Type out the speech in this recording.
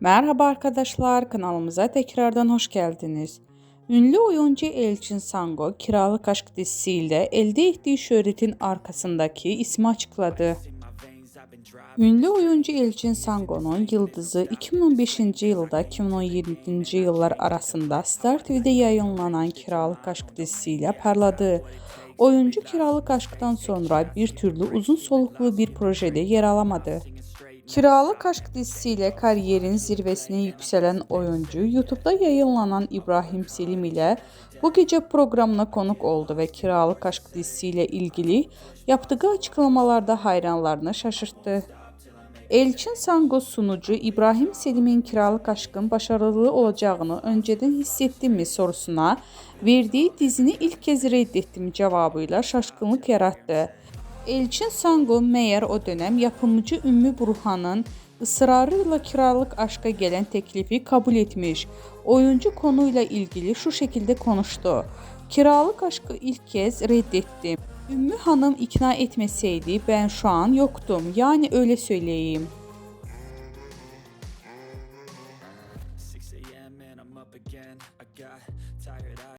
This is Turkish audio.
Merhaba arkadaşlar, kanalımıza tekrardan hoş geldiniz. Ünlü oyuncu Elçin Sango, Kiralık Aşk dizisiyle elde ettiği şöhretin arkasındaki ismi açıkladı. Ünlü oyuncu Elçin Sango'nun yıldızı 2015 yılda 2017 yıllar arasında Star TV'de yayınlanan Kiralık Aşk dizisiyle parladı. Oyuncu Kiralık Aşk'tan sonra bir türlü uzun soluklu bir projede yer alamadı. Kiralık Aşk dizisiyle kariyerin zirvesine yükselen oyuncu YouTube'da yayınlanan İbrahim Selim ile bu gece programına konuk oldu ve Kiralık Aşk dizisiyle ilgili yaptığı açıklamalarda hayranlarını şaşırttı. Elçin Sango sunucu İbrahim Selim'in Kiralık Aşk'ın başarılı olacağını önceden hissettim mi sorusuna verdiği dizini ilk kez reddettim cevabıyla şaşkınlık yarattı. Elçin Sango meğer o dönem yapımcı Ümmü Burhan'ın ısrarıyla kiralık aşka gelen teklifi kabul etmiş. Oyuncu konuyla ilgili şu şekilde konuştu. Kiralık aşkı ilk kez reddettim. Ümmü Hanım ikna etmeseydi ben şu an yoktum. Yani öyle söyleyeyim.